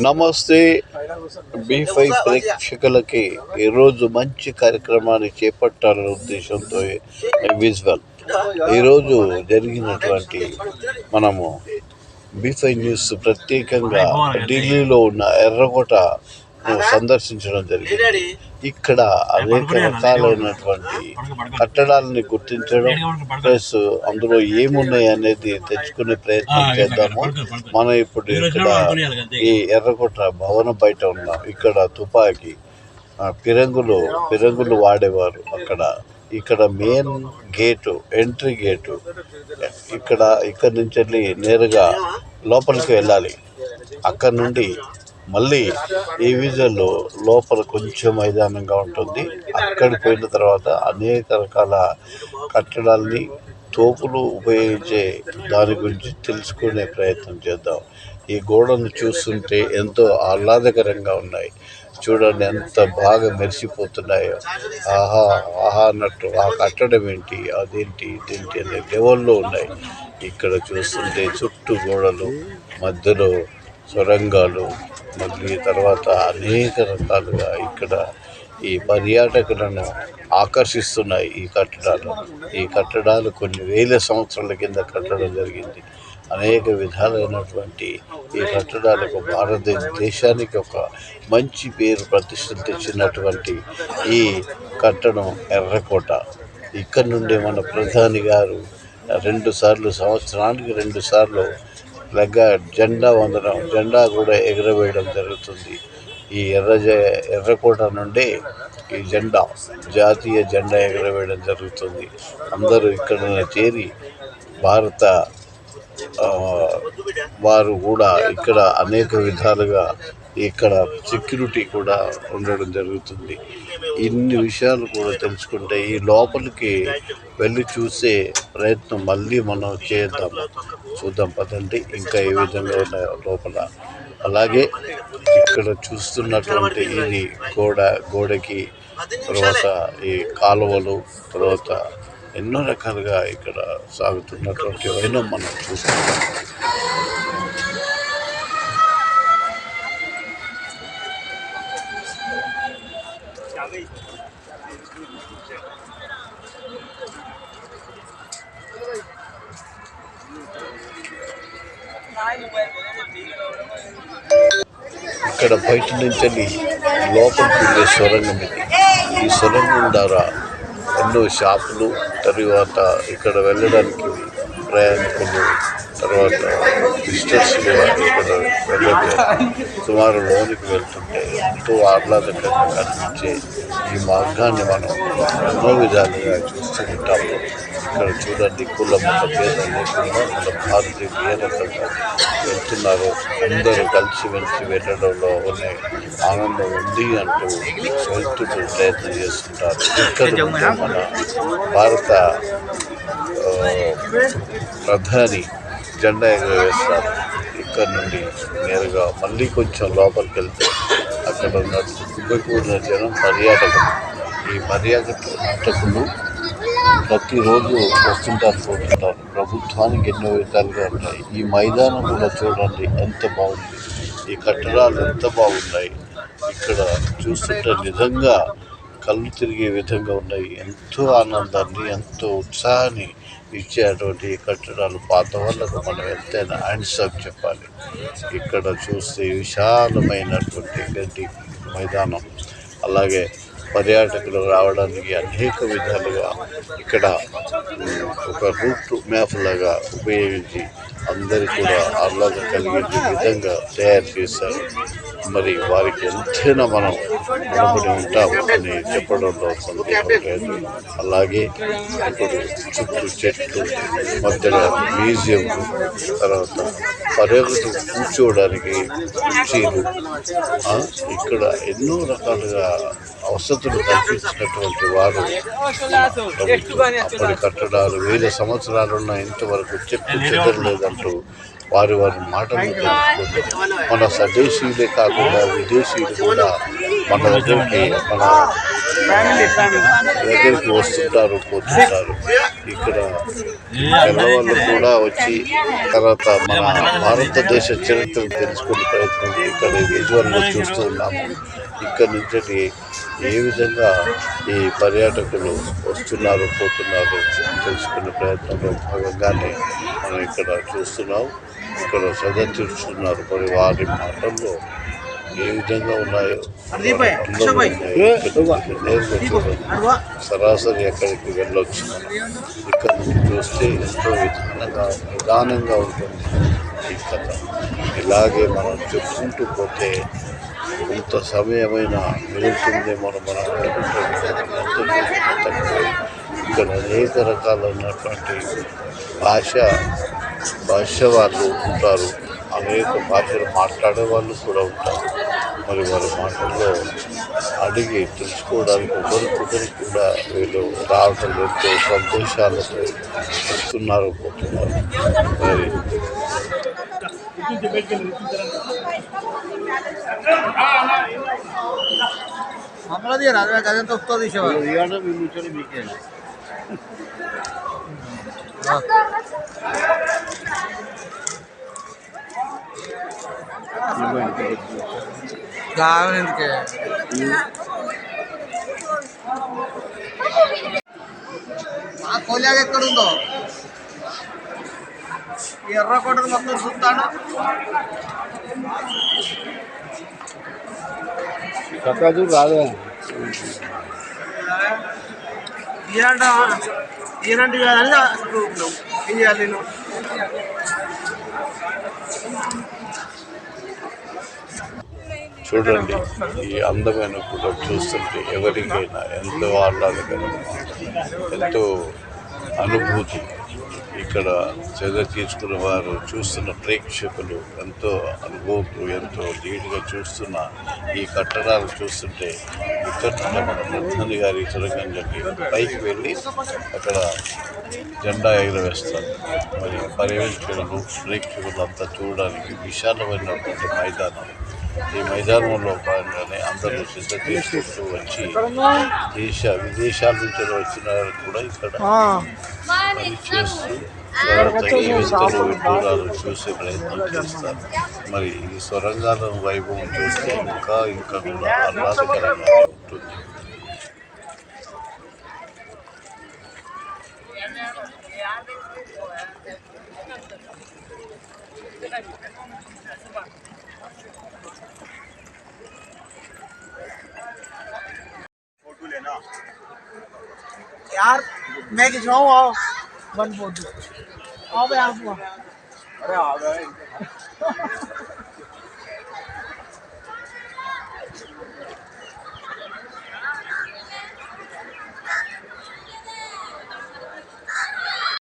నమస్తే. బీఫై ప్రేక్షకులకి ఈరోజు మంచి కార్యక్రమాన్ని చేపట్టాలనే ఉద్దేశంతో విజువల్ ఈరోజు జరిగినటువంటి మనము బీఫై న్యూస్ ప్రత్యేకంగా ఢిల్లీలో ఉన్న ఎర్రకోట సందర్శించడం జరిగింది. ఇక్కడ అనేక రకాలైనటువంటి కట్టడాలని గుర్తించడం ప్లస్ అందులో ఏమున్నాయి అనేది తెచ్చుకునే ప్రయత్నం చేద్దాము. మనం ఇప్పుడు ఇక్కడ ఈ ఎర్రకోట భవనం బయట ఉన్నాం. ఇక్కడ తుపాకీ ఆ, పిరంగులు పిరంగులు వాడేవారు అక్కడ. ఇక్కడ మెయిన్ గేటు ఎంట్రీ గేటు. ఇక్కడ ఇక్కడ నుంచి వెళ్ళి నేరుగా లోపలికి వెళ్ళాలి. అక్కడ నుండి మళ్ళీ ఈ విజన్లో లోపల కొంచెం మైదానంగా ఉంటుంది. అక్కడికి పోయిన తర్వాత అనేక రకాల కట్టడాల్ని తోపులు ఉపయోగించే దాని గురించి తెలుసుకునే ప్రయత్నం చేద్దాం. ఈ గోడను చూస్తుంటే ఎంతో ఆహ్లాదకరంగా ఉన్నాయి. చూడండి ఎంత బాగా మెరిసిపోతున్నాయో. ఆహా ఆహా అన్నట్టు ఆ కట్టడం ఏంటి అదేంటి ఇదేంటి అనే లెవెల్లో ఉన్నాయి. ఇక్కడ చూస్తుంటే చుట్టూ గోడలు మధ్యలో సొరంగాలు మళ్ళీ తర్వాత అనేక రకాలుగా ఇక్కడ ఈ పర్యాటకులను ఆకర్షిస్తున్నాయి ఈ కట్టడాలు. ఈ కట్టడాలు కొన్ని వేల సంవత్సరాల కింద కట్టడం జరిగింది. అనేక విధాలైనటువంటి ఈ కట్టడాలకు భారతదేశానికి ఒక మంచి పేరు ప్రతిష్టలు తెచ్చినటువంటి ఈ కట్టడం ఎర్రకోట. ఇక్కడ నుండి మన ప్రధాని గారు రెండు సార్లు సంవత్సరానికి రెండు సార్లు లెగ్గ జెండా వందడం జెండా కూడా ఎగురవేయడం జరుగుతుంది. ఈ ఎర్ర ఎర్రకోట నుండి ఈ జెండా జాతీయ జెండా ఎగురవేయడం జరుగుతుంది. అందరూ ఇక్కడ చేరి భారత వారు కూడా ఇక్కడ అనేక విధాలుగా ఇక్కడ సెక్యూరిటీ కూడా ఉండడం జరుగుతుంది. ఇన్ని విషయాలు కూడా తెలుసుకుంటే ఈ లోపలికి వెళ్ళి చూసే ప్రయత్నం మళ్ళీ మనం చేద్దాం. చూద్దాం పదండి ఇంకా ఏ విధంగా ఉన్నాయో లోపల. అలాగే ఇక్కడ చూస్తున్నటువంటి ఇది గోడ గోడకి తర్వాత ఈ కాలువలు తర్వాత ఎన్నో రకాలుగా ఇక్కడ సాగుతున్నటువంటి వైనం మనం చూస్తున్నాం. ఇక్కడ బయట నుంచి లోపలికి వెళ్ళే సొరంగం ఇది. ఈ సొరంగం ద్వారా ఎన్నో షాపులు తర్వాత ఇక్కడ వెళ్ళడానికి ప్రయాణికులు తర్వాత విజిటర్స్ కూడా ఇక్కడ సుమారు లోనికి వెళ్తుంటే ఎంతో ఆహ్లాదకరంగా కనిపించే ఈ మార్గాన్ని మనం ఎన్నో విధాలుగా చూస్తూ ఉంటాము. ఇక్కడ చూడండి కుల మత భేదం లేకుండా మన భారతీయ ఏ అందరూ కలిసి వెలిసి వెళ్ళడంలో ఉన్న ఆనందం ఉంది అంటూ వెళ్తుంటూ ప్రయత్నం చేస్తుంటారు. ఇక్కడ మన భారత ప్రధాని జెండా ఎగరవేస్తారు ఇక్కడ నుండి నేరుగా మళ్ళీ కొంచెం లోపలికి వెళ్తే అక్కడ ఉన్న గుబ్బకూడిన జనం పర్యాటకులు ఈ పర్యాటకులు ప్రతిరోజు వస్తుంటారు పోతుంటారు ప్రభుత్వానికి ఎన్నో విధాలుగా ఉంటాయి ఈ మైదానం కూడా చూడండి ఎంత బాగుంది. ఈ కట్టడాలు ఎంత బాగున్నాయి. ఇక్కడ చూస్తుంటే నిజంగా కళ్ళు తిరిగే విధంగా ఉన్నాయి. ఎంతో ఆనందాన్ని ఎంతో ఉత్సాహాన్ని ఇచ్చేటువంటి కట్టడాలు పాత వాళ్ళకు మనం ఎంతైనా హ్యాండ్సప్ చెప్పాలి. ఇక్కడ చూస్తే విశాలమైనటువంటి గడ్డి మైదానం. అలాగే పర్యాటకులు రావడానికి అనేక విధాలుగా ఇక్కడ ఒక రూట్ మ్యాప్ లాగా ఉపయోగించి అందరికీ కూడా ఆహ్లాదం కలిగే విధంగా తయారు చేశారు. మరి వారికి ఎంతైనా మనం రుణపడి ఉంటాం అని చెప్పడంలో సందేహం లేదు. అలాగే ఇప్పుడు చుట్టూ చెట్లు మధ్యలో మ్యూజియం తర్వాత పర్యాటకులు కూర్చోవడానికి కుర్చీలు ఇక్కడ ఎన్నో రకాలుగా వసతులు కల్పించినటువంటి వారు అప్పటి కట్టడాలు వేల సంవత్సరాలున్న ఇంతవరకు చెప్పు చెదరలేదంటూ వారి వారి మాటలు మన స్వదేశీయులే కాకుండా విదేశీయులు కూడా మన దగ్గరికి మన దగ్గరికి వస్తుంటారు పోతుంటారు. ఇక్కడ తెల్లవాళ్ళు కూడా వచ్చి తర్వాత మన భారతదేశ చరిత్రను తెలుసుకునే ప్రయత్నం ఇక్కడ విజువల్లో చూస్తూ ఉన్నాము. ఇక్కడ నుంచి ఏ విధంగా ఈ పర్యాటకులు వస్తున్నారు పోతున్నారు తెలుసుకునే ప్రయత్నంలో భాగంగానే మనం ఇక్కడ చూస్తున్నాం. ఇక్కడ సద తీరుస్తున్నారు మరి వారి మాటల్లో ఏ విధంగా ఉన్నాయో. సరాసరి ఎక్కడికి వెళ్ళొచ్చు? మనం ఇక్కడ నుంచి చూస్తే ఎంతో విధానంగా నిదానంగా ఉంటుంది ఈ కథ. ఇలాగే మనం చెప్పుకుంటూ పోతే ఇంత సమయమైన మిగులుతుందేమో మనం మన ఇక్కడ అనేక రకాలైనటువంటి భాష భాష వాళ్ళు ఉంటారు. అనేక భాషలు మాట్లాడే వాళ్ళు కూడా ఉంటారు. మరి వారి మాటల్లో అడిగి తెలుసుకోవడానికి ఒకరికొకరు కూడా వీళ్ళు రావటం ఎంతో సంతోషాలతో వస్తున్నారు పోతున్నారు. మరి మమ్మల్ని తీయరా అదే గదంతా వస్తుంది తీసేవాళ్ళు గావని ఎందుకే మా కోలియాగ ఎక్కడుందో ఈ ఎర్రకోటను మొత్తం చూస్తాను కక్కదు రాదే ఈరంట ఈరంటి కాదని అనుకుంటున్నాం. ఏం చేయాలి నేను? చూడండి ఈ అందమైన కూడా చూస్తుంటే ఎవరికైనా ఎంతో ఆహ్లాదకరంగా ఎంతో అనుభూతి. ఇక్కడ చర్య తీసుకున్న వారు చూస్తున్న ప్రేక్షకులు ఎంతో అనుభవకులు ఎంతో నీటుగా చూస్తున్న ఈ కట్టడాలు చూస్తుంటే ఇక్కడ మన ప్రధాని గారి సొరంగంలోకి పైకి వెళ్ళి అక్కడ జెండా ఎగరవేస్తారు. మరి పర్యవేక్షకులు ప్రేక్షకులు అంతా చూడడానికి విశాలమైనటువంటి మైదానం. ఈ మైదానంలో భాగంగానే అందరూ సిద్ధ చేసుకుంటూ వచ్చి దేశ విదేశాల నుంచి వచ్చిన వారు కూడా ఇక్కడ చేస్తూ విడ్డూరాలు చూసే ప్రయత్నం చేస్తారు. మరి ఈ సొరంగాల వైభవం చూస్తే ఇంకా ఇంకా కూడా ఆహ్లాదకరంగా ఉంటుంది. यार मैं किस आओ आओ। One photo. आओ भाई आप अरे आ गए।